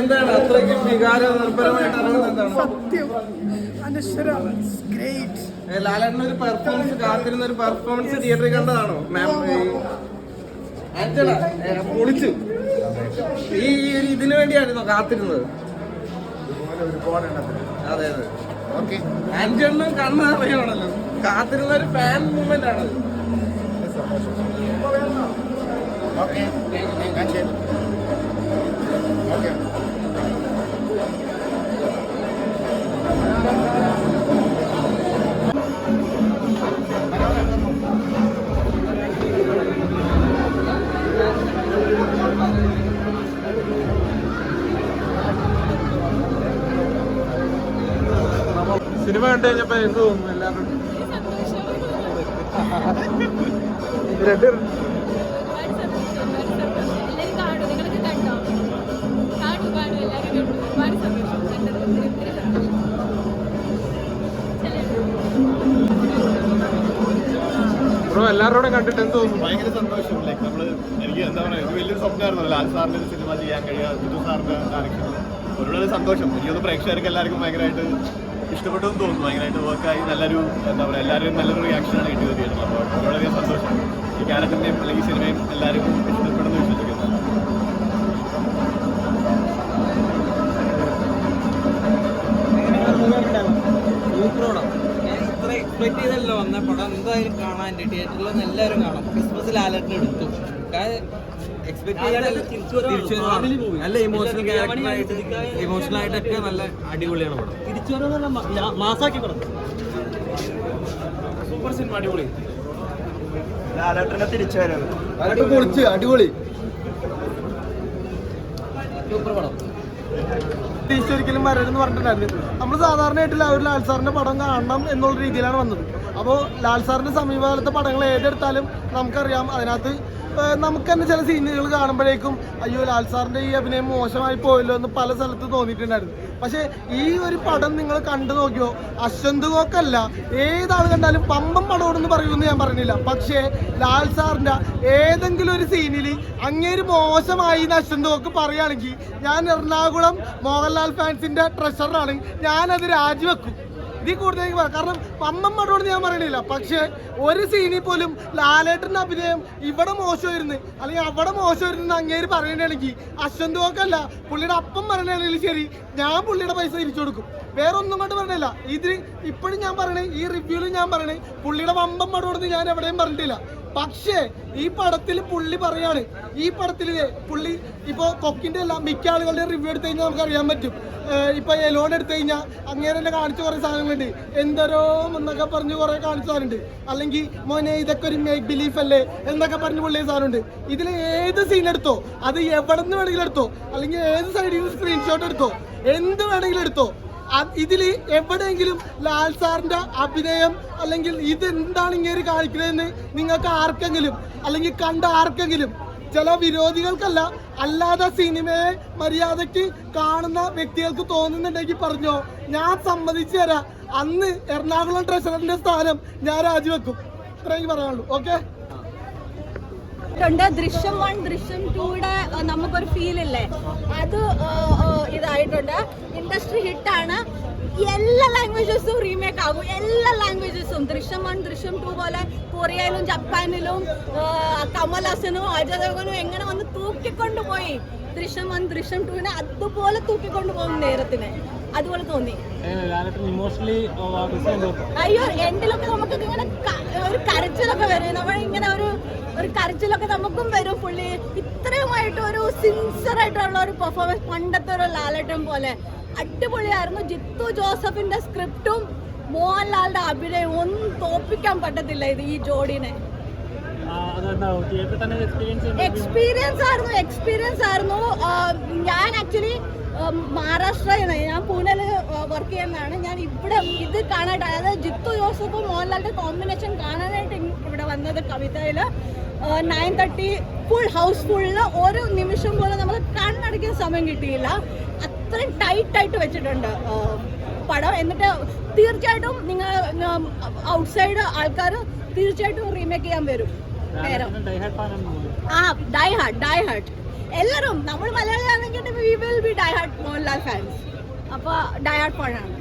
എന്താണ് അത്രയ്ക്ക് വികാര നിർഭരമായിട്ട് സത്യം. അനശ്വര. ഗ്രേറ്റ് ഏ, ഒരു പെർഫോമൻസ് കാത്തിരുന്ന ഒരു പെർഫോമൻസ് തിയേറ്ററിൽ കണ്ടതാണോ? മാം ആന്റണ പൊളിച്ചു. ഈ ഒരു ഇതിനു വേണ്ടിയായിരുന്നോ കാത്തിരുന്നത് അതെ അതെ. ഓക്കെ ആന്റണിനും കണ്ണ് അറിയണമല്ലോ കാത്തിരുന്ന ഒരു ഫാൻ മൂവ്മെന്റ് ശരി ഓക്കെ സിനിമ കണ്ടു കഴിഞ്ഞപ്പോ എന്ത് തോന്നുന്നു എല്ലാവരും സന്തോഷം ബ്രോ എല്ലാവരോടും കണ്ടിട്ട് എന്ത് തോന്നുന്നു? ഭയങ്കര സന്തോഷം. ലൈക്ക് നമ്മൾ എനിക്ക് എന്താ പറയുക ഇത് വലിയൊരു സ്വപ്നമായിരുന്നു ലാൽ സാറിന്റെ ഒരു സിനിമ ചെയ്യാൻ കഴിയുക ബിജു സാറിന്റെ ഡയറക്ഷൻ ഒരുപാട് സന്തോഷം. എനിക്കൊന്ന് പ്രേക്ഷകർക്ക് എല്ലാവർക്കും ഭയങ്കരമായിട്ട് ഇഷ്ടപ്പെട്ടു എന്ന് തോന്നുന്നു. ഭയങ്കരമായിട്ട് വർക്കായി നല്ലൊരു എന്താ പറയുക എല്ലാവരും നല്ലൊരു റിയാക്ഷനാണ് കിട്ടിയത് തിയേറ്ററിൽ അപ്പോൾ വളരെയധികം സന്തോഷം. ഈ ക്യാരക്ടറിനെയും അല്ലെങ്കിൽ സിനിമയും എല്ലാവരും ഇഷ്ടപ്പെടുന്നു വിശ്വസിക്കുന്നു. എക്സ്പെക്ട് ചെയ്തല്ലോ വന്ന പടം. എന്തായാലും കാണാൻ തിയേറ്ററിൽ എല്ലാവരും കാണാം. ക്രിസ്മസിൽ അലർട്ട് എടുത്തു എക്സ്പെക്ട് നല്ല ഇമോഷണൽ ക്യാരക്ടറായിട്ട് ഇമോഷണൽ ആയിട്ടൊക്കെ നല്ല അടിപൊളിയാണ് പടം. മാസാക്കി പടം. സൂപ്പർ സിനിമ അടിപൊളി. പൊളിച്ച് അടിപൊളി. സൂപ്പർ പടം. ഒരിക്കലും വരരുതെന്ന് പറഞ്ഞിട്ടുണ്ടായിരുന്നു. നമ്മൾ സാധാരണയായിട്ട് ഒരു ലാൽ സാറിന്റെ പടം കാണണം എന്നുള്ള രീതിയിലാണ് വന്നത്. അപ്പോൾ ലാൽ സാറിന്റെ സമീപകാലത്തെ പടങ്ങൾ ഏതെടുത്താലും നമുക്കറിയാം അതിനകത്ത് നമുക്ക് തന്നെ ചില സീനുകൾ കാണുമ്പോഴേക്കും അയ്യോ ലാൽ സാറിന്റെ ഈ അഭിനയം മോശമായി പോയല്ലോ എന്ന് പല സ്ഥലത്ത് തോന്നിയിട്ടുണ്ടായിരുന്നു. പക്ഷെ ഈ ഒരു പടം നിങ്ങൾ കണ്ടു നോക്കിയോ? അശ്വന്ത് ഗോക്കല്ല ഏതാൾ കണ്ടാലും പമ്പം പടമെന്ന് പറയുമെന്ന് ഞാൻ പറഞ്ഞില്ല. പക്ഷേ ലാൽ സാറിന്റെ ഏതെങ്കിലും ഒരു സീനിൽ അങ്ങേര് മോശമായി എന്ന് അശ്വന്ത് ഗോക്ക് പറയുകയാണെങ്കിൽ ഞാൻ എറണാകുളം മോഹൻലാൽ ഫാൻസിന്റെ ട്രഷറാണ് ഞാനത് രാജിവെക്കും. ഇതിൽ കൂടുതൽ എനിക്ക് പറയാം കാരണം പടമെന്ന് ഞാൻ പറയണില്ല. പക്ഷേ ഒരു സീനിൽ പോലും ലാലേട്ടന്റെ അഭിനയം ഇവിടെ മോശമായിരുന്നു. അല്ലെങ്കിൽ അവിടെ മോശമായിരുന്നു അങ്ങേര് പറയണെങ്കിൽ അശ്വന്ത് ഗോക്കല്ല പുള്ളിയുടെ അപ്പം പറയണെങ്കിൽ ശരി ഞാൻ പുള്ളിയുടെ പൈസ തിരിച്ചു കൊടുക്കും. വേറെ ഒന്നും കൊണ്ട് പറഞ്ഞില്ല ഇത് ഇപ്പോഴും ഞാൻ പറയണേ ഈ റിവ്യൂവിൽ ഞാൻ പറയണേ പുള്ളിയുടെ വമ്പം പടമെന്ന് ഞാൻ എവിടെയും പറഞ്ഞിട്ടില്ല. പക്ഷേ ഈ പടത്തിൽ പുള്ളി പറയാണ് ഈ പടത്തിൽ പുള്ളി ഇപ്പോ കൊക്കിന്റെ എല്ലാം മിക്ക ആളുകളുടെ റിവ്യൂ എടുത്തു കഴിഞ്ഞാൽ നമുക്ക് അറിയാൻ പറ്റും ഇപ്പൊ എലോൺ എടുത്തു കഴിഞ്ഞാൽ അങ്ങനെ തന്നെ കാണിച്ച കുറെ സാധനങ്ങളുണ്ട്. എന്തോരോ എന്നൊക്കെ പറഞ്ഞ് കുറെ കാണിച്ച സാധനമുണ്ട്. അല്ലെങ്കിൽ മോനെ ഇതൊക്കെ ഒരു മേക്ക് ബിലീഫ് അല്ലേ? എന്നൊക്കെ പറഞ്ഞ് പുള്ളിയ സാധനമുണ്ട്. ഇതിൽ ഏത് സീൻ എടുത്തോ അത് എവിടെ നിന്ന് വേണമെങ്കിലും എടുത്തോ അല്ലെങ്കിൽ ഏത് സൈഡിൽ നിന്ന് സ്ക്രീൻഷോട്ട് എടുത്തോ എന്ത് വേണമെങ്കിലും എടുത്തോ ഇതിൽ എവിടെയെങ്കിലും ലാൽ സാറിന്റെ അഭിനയം അല്ലെങ്കിൽ ഇത് എന്താണ് ഇങ്ങനെ കാണിക്കുന്നതെന്ന് നിങ്ങൾക്ക് ആർക്കെങ്കിലും അല്ലെങ്കിൽ കണ്ട ആർക്കെങ്കിലും ചില വിരോധികൾക്കല്ല അല്ലാതെ സിനിമയെ മര്യാദയ്ക്ക് കാണുന്ന വ്യക്തികൾക്ക് തോന്നുന്നുണ്ടെങ്കിൽ പറഞ്ഞോ. ഞാൻ സമ്മതിച്ചു തരാം. അന്ന് എറണാകുളം ട്രഷറിന്റെ സ്ഥാനം ഞാൻ രാജിവെക്കും. ഇത്രയും പറയാനുള്ളൂ. ഓക്കെ? ഉണ്ട് ദൃശ്യം വൺ ദൃശ്യം ടൂടെ നമുക്കൊരു ഫീൽ ഇല്ലേ? അത് ഇതായിട്ടുണ്ട്. ഇൻഡസ്ട്രി ഹിറ്റാണ് എല്ലാ ലാംഗ്വേജസും റീമേക്ക് ആകും. എല്ലാ ലാംഗ്വേജസും ദൃശ്യം വൺ ദൃശ്യം ടു പോലെ കൊറിയയിലും ജപ്പാനിലും കമലഹസനും അജയ് ദേവനും എങ്ങനെ വന്ന് തൂക്കിക്കൊണ്ടുപോയി ദൃശ്യം വൺ ദൃശ്യം ടുവിനെ അതുപോലെ തൂക്കിക്കൊണ്ടു പോകും നേരത്തിന്. അതുപോലെ തോന്നി. അയ്യോ എൻഡിലൊക്കെ നമുക്ക് ഇങ്ങനെ ഒരു കരച്ചിലൊക്കെ വരും. നമ്മൾ ഇങ്ങനെ ഒരു ഒരു കരച്ചിലൊക്കെ നമുക്കും വരും പുള്ളി. ഇത്രയുമായിട്ട് ഒരു സിൻസിയർ ആയിട്ടുള്ള ഒരു പെർഫോമൻസ് പണ്ടത്തെ ഒരു ലാലട്ടം പോലെ. അടിപൊളിയായിരുന്നു. ജിത്തു ജോസഫിന്റെ സ്ക്രിപ്റ്റും മോഹൻലാലിന്റെ അഭിനയം ഒന്നും തോപ്പിക്കാൻ പറ്റത്തില്ല ഇത് ഈ ജോഡിനെ. എക്സ്പീരിയൻസ് ആയിരുന്നു എക്സ്പീരിയൻസ് ആയിരുന്നു. ഞാൻ ആക്ച്വലി മഹാരാഷ്ട്രയാണ് ഞാൻ പൂനെയിൽ വർക്ക് ചെയ്യുന്നതാണ്. ഞാൻ ഇവിടെ ഇത് കാണാനായിട്ട് അതായത് ജിത്തു ജോസഫും മോഹൻലാലിന്റെ കോമ്പിനേഷൻ കാണാനായിട്ട് ഇവിടെ വന്നത് കവിതയിൽ nine thirty full house full ഒരു നിമിഷം പോലും നമ്മൾ കണ്ണടയ്ക്കാൻ സമയം കിട്ടിയില്ല. അത്രയും ടൈറ്റ് ആയിട്ട് വെച്ചിട്ടുണ്ട് പടം. എന്നിട്ട് തീർച്ചയായിട്ടും നിങ്ങൾ ഔട്ട്സൈഡ് ആൾക്കാർ തീർച്ചയായിട്ടും റീമേക്ക് ചെയ്യാൻ വരും. നേരം. ആ ഡൈ ഹാർട്ട് ഡൈ ഹാർട്ട് എല്ലാരും നമ്മൾ മലയാളിയാണെങ്കിൽ we will be die hard Mohanlal fans അപ്പോൾ ഡയാഡ് ഫാനാണ്